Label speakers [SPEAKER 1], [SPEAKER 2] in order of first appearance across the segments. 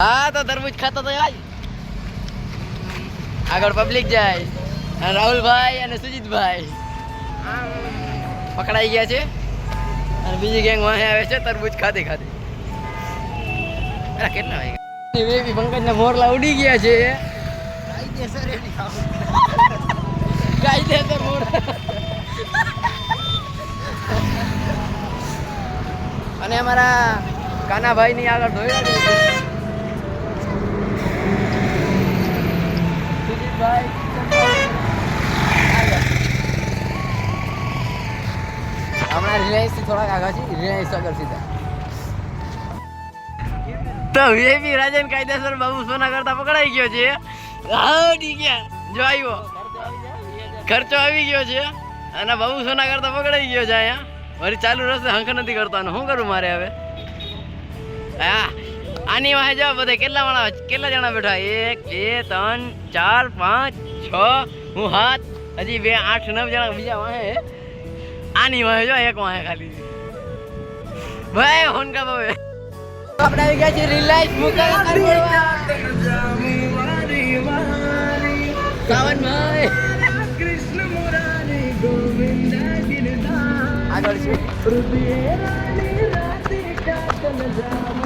[SPEAKER 1] હા, તો તરબૂચ ખાતો તો આજ આગળ પબ્લિક જાય. રાહુલભાઈ અને સુજીતભાઈ. પકડાઈ ગયા છે. અને બીજી ગેંગ વાહે આવે છે, તરબૂચ ખાતે ખાતે અરે કેટલા વાગ્યા બેબી પંકજના મોરલા ઉડી ગયા છે. કાયદેસર અને અમારા કાનાભાઈ ની આગળ ધોયા છે સુજીતભાઈ આગળ. હમણાં રિલાયન્સ થોડાક આગળ છે રિલાયન્સ આગળ તો વીઆઈપી રાજન કાયદેસર બાબુ સોના કરતા પકડાઈ ગયો છે. હાડી ગયા. જો આવ્યો ખર્ચો આવી ગયો છે. અને બાબુ સોના કરતા પકડાઈ ગયો છે અહીંયા. વળી ચાલુ રસ્તે હંખ નથી કરતો શું કરું મારે હવે? હા. આની વાહે જાઓ બધે કેટલા વાળા કેટલા જણા બેઠા? એક બે ત્રણ ચાર પાંચ છ હું હાથ હજી બે આઠ નવ જણા બીજા વાહે આની વાહે જો એક વાહે ખાલી. ભાઈ ફોન કા હવે. આપણે આવી ગયા છે રિલાયન્સ મુકાલ આગળ છે. હાલ હાલ પહેલા ઝંડો વાગી જય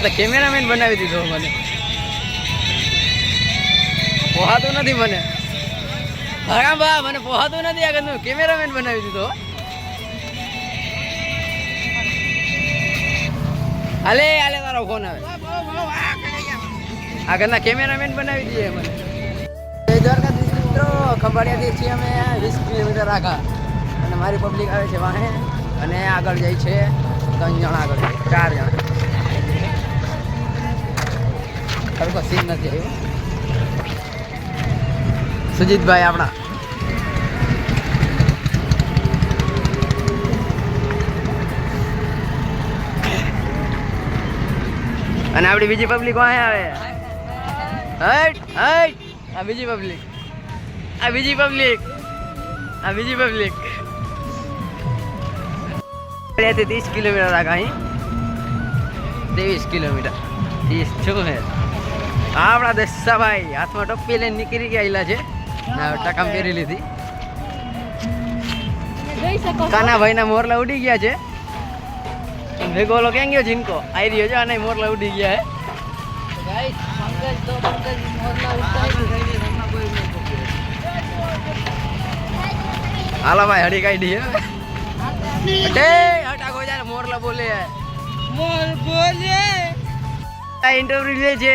[SPEAKER 1] તો કેમેરામેન બનાવી દીધો મને. પોહાતું નથી મને. હા, બા, મને પોહાતું નથી આગળનું. કેમેરામેન બનાવી દીધો. હાલે હાલે, તારો ફોન આવે. આગળના કેમેરામેન બનાવી દઈએ મને. દ્વારકાધીશ મિત્રો. ખંભાળિયાથી છીએ અમે વીસ કિલોમીટર આગળ. અને મારી પબ્લિક આવે છે વાહે. અને આગળ જાય છે ત્રણ જણા આગળ. ચાર જણા. સરખો સીન નથી આવ્યો. સુજીતભાઈ આપણા. અને આપણી બીજી પબ્લિક વાહે આવે. હટ હટ. આ બીજી પબ્લિક આ બીજી પબ્લિક આ બીજી પબ્લિક ત્રીસ કિલોમીટર આગળ અહીં. ત્રેવીસ કિલોમીટર. ત્રીસ, શું હે? આપણા દસાભાઈ હાથમાં ટપ્પી લઈને નીકળી ગયેલા છે. ટકામ પહેરી લીધી. કાનાભાઈ ના મોરલા ઉડી ગયા છે. ભેગો ઓલો ક્યાં ગયો જીનકો? આવી રહ્યો છે અને મોરલા ઉડી ગયા હે. હાલો ભાઈ હડી કાઢી હે. અટે હટા કોઈ જાય મોરલા બોલે. મોર બોલે. આ ઇન્ટરવ્યુ લે છે.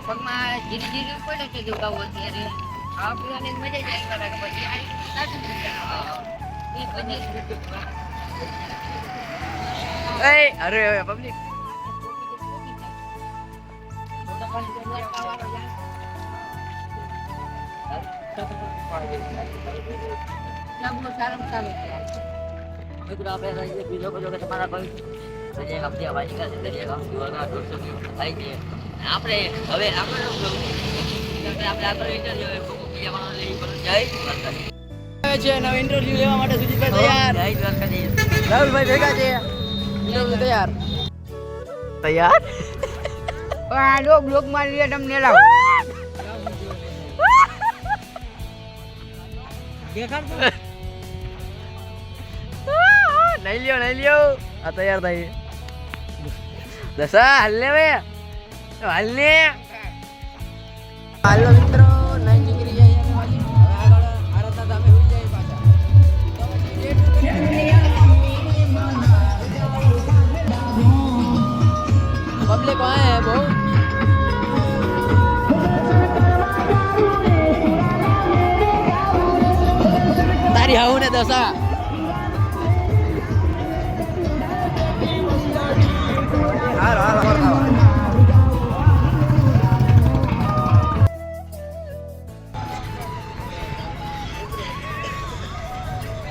[SPEAKER 2] પગમાં ધીરે ધીરે પડે છે દુખાવો અત્યારે આ પીવાની મજા જ આવી કરે પછી. એ બધી
[SPEAKER 1] અરે હવે પબ્લિક
[SPEAKER 2] સારો
[SPEAKER 3] બીજો બધો કે આપણે હવે આપણે આપણે આપણે આગળ ઇન્ટરવ્યુ
[SPEAKER 1] છે અને ઇન્ટરવ્યુ લેવા માટે સુજીતભાઈ તૈયાર રાહુલભાઈ ભેગા છે તૈયાર તૈયાર
[SPEAKER 2] આ લોક લોક મારી લે તમને લાવ.
[SPEAKER 1] દેખાડ નહીં લ્યો નહીં લ્યો. આ તૈયાર થઈ દશા હાલ લે બે હાલ લે હાલો મિત્રો નહીં નીકળી જાય પબ્લિક વાય બહુ. Jauh nih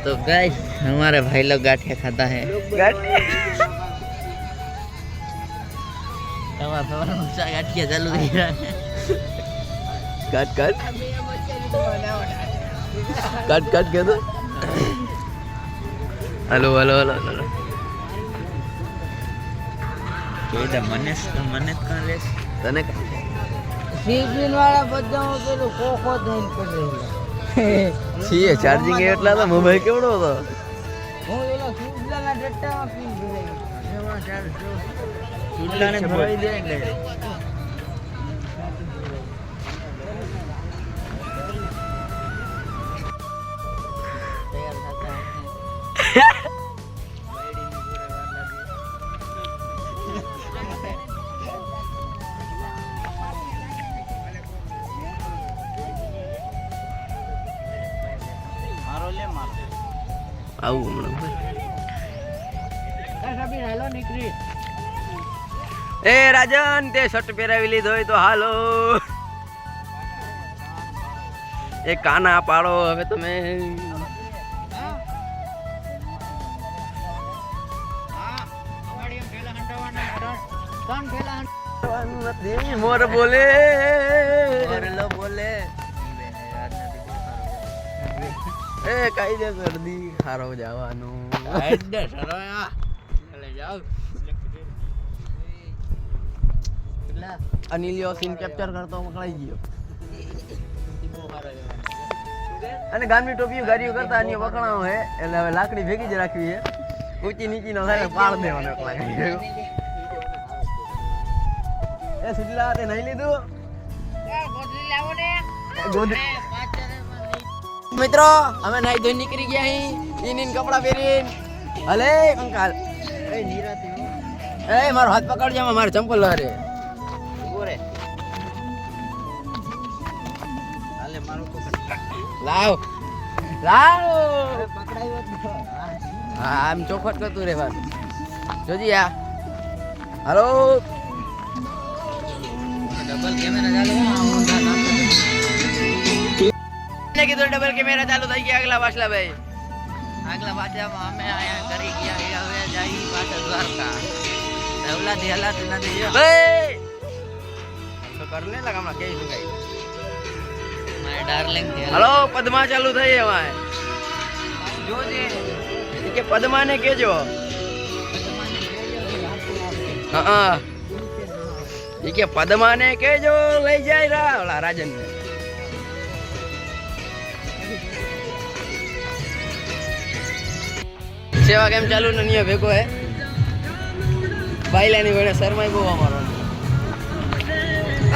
[SPEAKER 3] तो गाइस हमारे भाई लोग गाठिया खाता है। गाठिया? चालू
[SPEAKER 1] कट कट कट कट कह दो હલો હલો હલો હલો
[SPEAKER 3] મને મને લેસ
[SPEAKER 1] તને
[SPEAKER 2] સીઝન વાળા બધા પેલું કોકો થઈને પડી
[SPEAKER 1] છીએ ચાર્જિંગ એટલા તો મોબાઈલ કેવડો હતો?
[SPEAKER 2] હું એલા સુજલાના ડટ્ટામાં પીન ભરાઈ એમાં
[SPEAKER 3] ભરાઈ દે
[SPEAKER 1] આવું હમણાં એ રાજન તે શર્ટ પહેરાવી લીધો હોય તો હાલો. એ કાના પાડો હવે તમે. મોર બોલે. એ કાયદેસર દી હારો જવાનું. અનિલિયો સીન કેપ્ચર કરતો પકડાઈ ગયો. અને ગામની ટોપીઓ ગાડીઓ કરતા અન્ય પકડાવો હે એટલે હવે લાકડી ભેગી જ રાખવી હે. ઊંચી નીચી નો થાય ને પાડ દેવાનો એ સુજલા તે નહીં લીધું? ગોદ- મિત્રો અમે નાઈ ધોઈ નીકળી ગયા અહીં ઇન કપડા પહેરીને. હલે કંકાલ એ મારો હાથ પકડજો આમાં મારે ચંપલ રે લાવ. લાવ. હા આમ ચોખવટ કરતું ભાઈ જોજી આ. હલો.
[SPEAKER 3] ડબલ કેમેરા
[SPEAKER 1] ને કીધું ડબલ કેમેરા ચાલુ થઈ ગયા આગલા પાછલા ભાઈ.
[SPEAKER 3] આગલા પાછામાં અમે અહીંયા કરી ગયા હવે જઈ પાછા દ્વારકા. હલાતી હલાતી નથી. જો.
[SPEAKER 1] ભાઈ! તો કર લે લગા હમણાં કેવી શું
[SPEAKER 3] મારે ડાર્લિંગ
[SPEAKER 1] હલો પદ્મા ચાલુ થઈ એમાં
[SPEAKER 3] જોજે
[SPEAKER 1] કે પદ્માને કેજો હા ઈ કે પદ્માને કેજો લઈ જાય રા ઓલા રાજન સેવા કેમ ચાલુ ને નિયો ભેગો હે? બાઈલાની વડે શરમાઈ બહુ અમારો.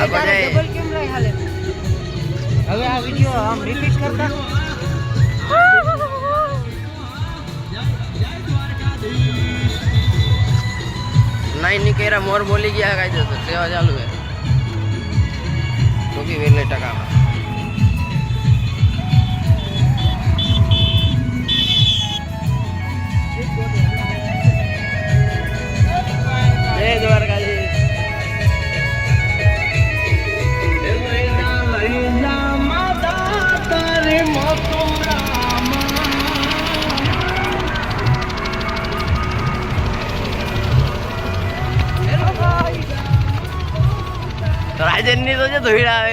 [SPEAKER 1] આ બધા
[SPEAKER 2] ડબલ કેમ રહી હાલે. હવે આ વિડિયો આમ રિપીટ કરતા.
[SPEAKER 1] નાઈ નીકળ્યા મોર બોલી ગયા કાંઈ જતો સેવા ચાલુ હે. ચોકી વેલે ટકામાં. જય દ્વારકાધીશ રાજનની તો જે ધોઈડા આવે
[SPEAKER 2] વિડિયો